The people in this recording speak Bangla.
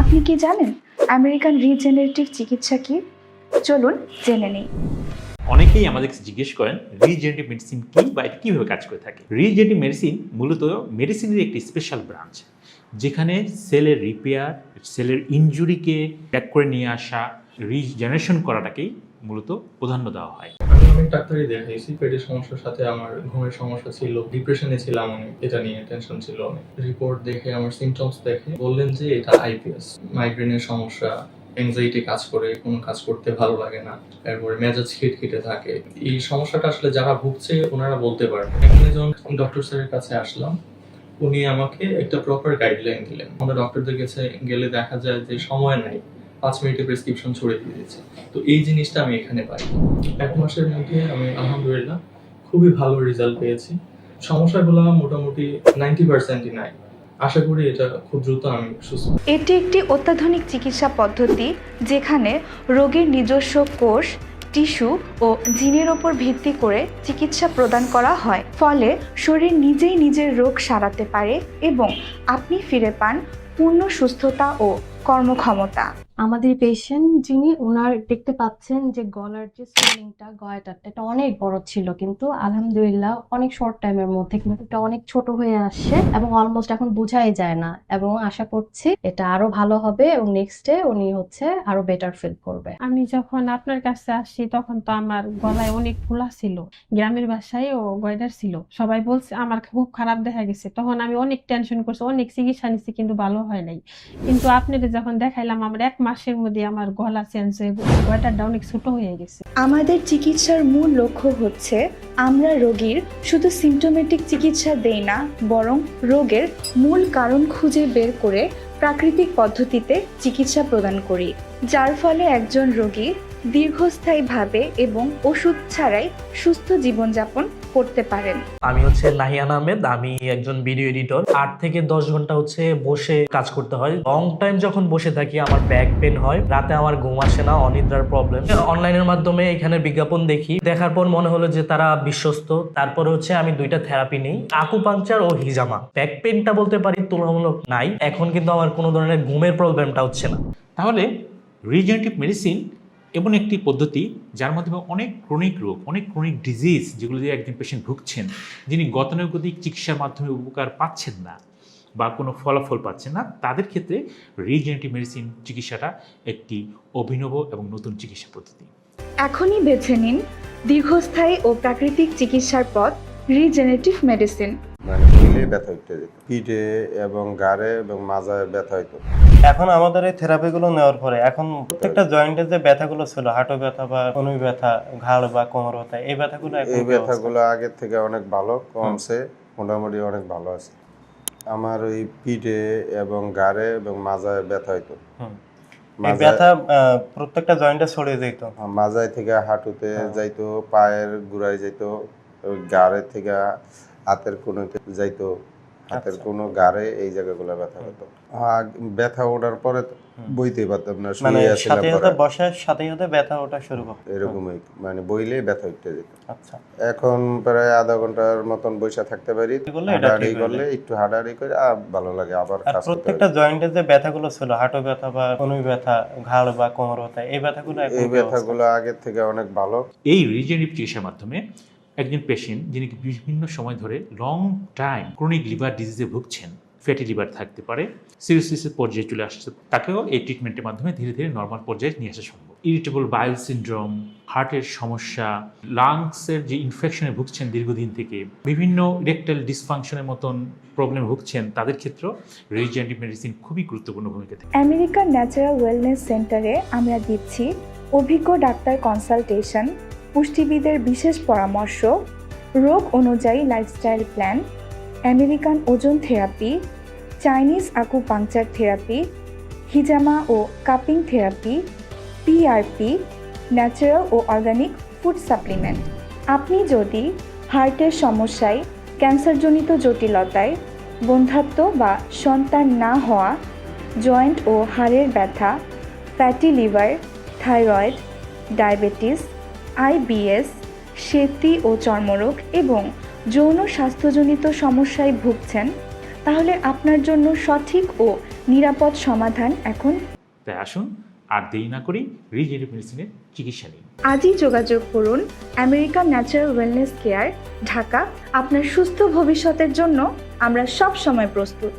আপনি কি জানেন আমেরিকান রিজেনারেটিভ চিকিৎসা কি? চলুন জেনে নিই। অনেকেই আমাদেরকে জিজ্ঞেস করেন, রিজেনারেটিভ মেডিসিন কি বা এটা কীভাবে কাজ করে থাকে? রিজেনারেটিভ মেডিসিন মূলত মেডিসিনের একটি স্পেশাল ব্রাঞ্চ যেখানে সেলের রিপেয়ার সেলের ইনজুরিকে ব্যাক করে নিয়ে আসা রিজেনারেশন করাটাকেই মূলত প্রাধান্য দেওয়া হয়। অনেক ডাক্তারই দেখাইছি, পেটের সমস্যার সাথে আমার ঘুমের সমস্যা ছিল ডিপ্রেশনে ছিলাম অনেক, এটা নিয়ে টেনশন ছিল অনেক। রিপোর্ট দেখে, আমার সিমটমস দেখে বললেন যে এটা আইপিএস মাইগ্রেনের সমস্যা এনজাইটি কাজ করে, কোনো কাজ করতে ভালো লাগে না, তারপরে মেজাজ খিটখিটে থাকে। এই সমস্যাটা আসলে যারা ভুগছে, ওনারা বলতে পারেন যখন ডক্টর স্যারের কাছে আসলাম, উনি আমাকে একটা প্রপার গাইডলাইন দিলেন। আমরা ডক্টরদের কাছে গেলে দেখা যায় যে সময় নাই। পাঁচ মিনিটে প্রেসক্রিপশন ছড়িয়ে দিয়ে দিচ্ছে তো এই জিনিসটা আমি এখানে পাই। এক মাসের মধ্যে আমি আলহামদুলিল্লাহ খুবই ভালো রেজাল্ট পেয়েছি। সমস্যাগুলো মোটামুটি নাইনটি পার্সেন্টই নাই। আশা করি এটা খুব দ্রুত আমি সুস্থ এটি একটি অত্যাধুনিক চিকিৎসা পদ্ধতি যেখানে রোগীর নিজস্ব কোষ, টিস্যু ও জিনের ওপর ভিত্তি করে চিকিৎসা প্রদান করা হয়। ফলে শরীর নিজেই নিজের রোগ সারাতে পারে এবং আপনি ফিরে পান পূর্ণ সুস্থতা ও কর্মক্ষমতা। আমাদের পেশেন্ট যিনি ওনার দেখতে পাচ্ছেন যে গলার যে সুইলিংটা গয়টারটা এটা অনেক বড় ছিল কিন্তু আলহামদুলিল্লাহ অনেক শর্ট টাইমের মধ্যে কিন্তু এটা অনেক ছোট হয়ে আসছে এবং অলমোস্ট এখন বোঝাই যায় না এবং আশা করছি এটা আরও ভালো হবে এবং নেক্সট উনি হচ্ছে আরও বেটার ফিল করবে। আমি যখন আপনার কাছে আসি তখন তো আমার গলায় অনেক ফোলা ছিল, গ্রামের বাসায় ও গয়দার ছিল, সবাই বলছে আমার খুব খারাপ দেখা গেছে, তখন আমি অনেক টেনশন করছি, অনেক চিকিৎসা নিচ্ছি কিন্তু ভালো হয় নাই। কিন্তু আপনাদের যখন দেখাইলাম, আমার এক মাসের মধ্যে আমার গলা চেঞ্জ হয়ে গয়টারটা অনেক ছোট হয়ে গেছে। আমাদের চিকিৎসার মূল লক্ষ্য হচ্ছে আমরা রোগীর শুধু সিমটোমেটিক চিকিৎসা দেই না, বরং রোগের মূল কারণ খুঁজে বের করে প্রাকৃতিক পদ্ধতিতে চিকিৎসা প্রদান করি, যার ফলে একজন রোগী দীর্ঘস্থায়ীভাবে এবং ওষুধ ছাড়াই সুস্থ জীবনযাপন করতে পারেন। আমি হচ্ছে নাহিয়ান আহমেদ আমি একজন ভিডিও এডিটর আট থেকে দশ ঘণ্টা হচ্ছে বসে কাজ করতে হয়। লং টাইম যখন বসে থাকি আমার ব্যাক পেন হয়। রাতে আমার ঘুম আসে না অনিদ্রার প্রবলেম অনলাইনের মাধ্যমে এখানে বিজ্ঞাপন দেখি। দেখার পর মনে হলো যে তারা বিশ্বস্ত। তারপর হচ্ছে আমি দুইটা থেরাপি নিই। আকুপাংচার ও হিজামা। ব্যাক পেনটা বলতে পারি তুলনামূলক নাই। এখন কিন্তু আমার কোনো ধরনের ঘুমের প্রবলেমটা হচ্ছে না। তাহলে রিজেনারেটিভ মেডিসিন এমন একটি পদ্ধতি যার মাধ্যমে অনেক ক্রনিক রোগ অনেক ক্রনিক ডিজিজ যেগুলো দিয়ে একজন পেশেন্ট ভুগছেন যিনি গতানুগতিক চিকিৎসার মাধ্যমে উপকার পাচ্ছেন না বা কোনো ফলাফল পাচ্ছেন না তাদের ক্ষেত্রে রিজেনারেটিভ মেডিসিন চিকিৎসাটা একটি অভিনব এবং নতুন চিকিৎসা পদ্ধতি। এখনই বেছে নিন দীর্ঘস্থায়ী ও প্রাকৃতিক চিকিৎসার পথ রিজেনারেটিভ মেডিসিন মানে ব্যথা উঠতে যেত। পিঠে এবং গাড়ে এবং মাজায় ব্যথা হইতো। এখন আমাদের এই থেরাপিগুলো নেওয়ার পরে এখন প্রত্যেকটা জয়েন্টের যে ব্যথাগুলো ছিল হাঁটু ব্যথা বা কনুই ব্যথা ঘাড় বা কোমর ব্যথা এই ব্যথাগুলো এই ব্যথাগুলো আগের থেকে অনেক ভালো কমছে মোটামুটি অনেক ভালো আছে। আমার ওই পিঠে এবং গাড়ে এবং মাজায় ব্যথা হইতো। ব্যথা প্রত্যেকটা জয়েন্টে ছড়িয়ে যেত? মাজায় থেকে হাঁটুতে হ্যাঁ। যাইতো পায়ের গুড়ায় যাইতো গাড়ে থেকে হাতের কোনোতে যাইতো হাতের আচ্ছা। কোনো গাড়ে এই জায়গাগুলো ব্যথা হতো হ্যাঁ, ব্যথা ওঠার পরে তো হুম। বইতেই পারতাম না মানে শুয়ে সাথে পরে। বসার সাথে সাথে ব্যথা ওঠা শুরু করতো এরকমই মানে বইলেই ব্যথা উঠতে যেত আচ্ছা এখন প্রায় আধা ঘণ্টার মতন বসে থাকতে পারি করলে এটা ঠিক হয়ে করলে একটু হাঁটাহাঁটি করে আর ভালো লাগে আবার কাজ করতে প্রত্যেকটা পারি। জয়েন্টের যে ব্যথাগুলো ছিল হাঁটু ব্যথা বা কনুই ব্যথা ঘাড় বা কোমর ব্যথা এই ব্যথাগুলো এখন এই? ব্যথাগুলো আগের থেকে অনেক ভালো এই রিজেনারেটিভ চিকিৎসার মাধ্যমে একজন পেশেন্ট যিনি বিভিন্ন সময় ধরে লং টাইম ক্রনিক লিভার ডিজিজে ভুগছেন ফ্যাটি লিভার থাকতে পারে সিরোসিসের পর্যায়ে চলে আসছে, তাকেও এই ট্রিটমেন্টের মাধ্যমে ধীরে ধীরে নর্মাল পর্যায়ে নিয়ে আসা সম্ভব। ইরিটেবল বাইল সিনড্রোম হার্টের সমস্যা লাংসের যে ইনফেকশনে ভুগছেন দীর্ঘদিন থেকে, বিভিন্ন ইরেকটাল ডিসফাংশনের মতন প্রবলেম ভুগছেন, তাদের ক্ষেত্রেও রিজেনারেটিভ মেডিসিন খুবই গুরুত্বপূর্ণ ভূমিকা থাকে। আমেরিকান ন্যাচারাল ওয়েলনেস সেন্টারে আমরা দিচ্ছি অভিজ্ঞ ডাক্তার কনসালটেশন পুষ্টিবিদের বিশেষ পরামর্শ, রোগ অনুযায়ী lifestyle plan American ozone therapy Chinese acupuncture therapy হিজামা ও কাপিং থেরাপি পিআরপি ন্যাচারাল ও অর্গানিক ফুড সাপ্লিমেন্ট আপনি যদি হার্টের সমস্যায়, ক্যান্সারজনিত জটিলতায় বন্ধাত্ব বা সন্তান না হওয়া জয়েন্ট ও হাড়ের ব্যথা fatty liver thyroid diabetes IBS সেতি ও চর্মরোগ এবং যৌন স্বাস্থ্যজনিত সমস্যায় ভুগছেন তাহলে আপনার জন্য সঠিক ও নিরাপদ সমাধান এখন। তাই আসুন আর দেরি না করি রিজেনারেটিভ মেডিসিনের চিকিৎসা নিন। আজই যোগাযোগ করুন American natural wellness care Dhaka. আপনার সুস্থ ভবিষ্যতের জন্য আমরা সব সময় প্রস্তুত।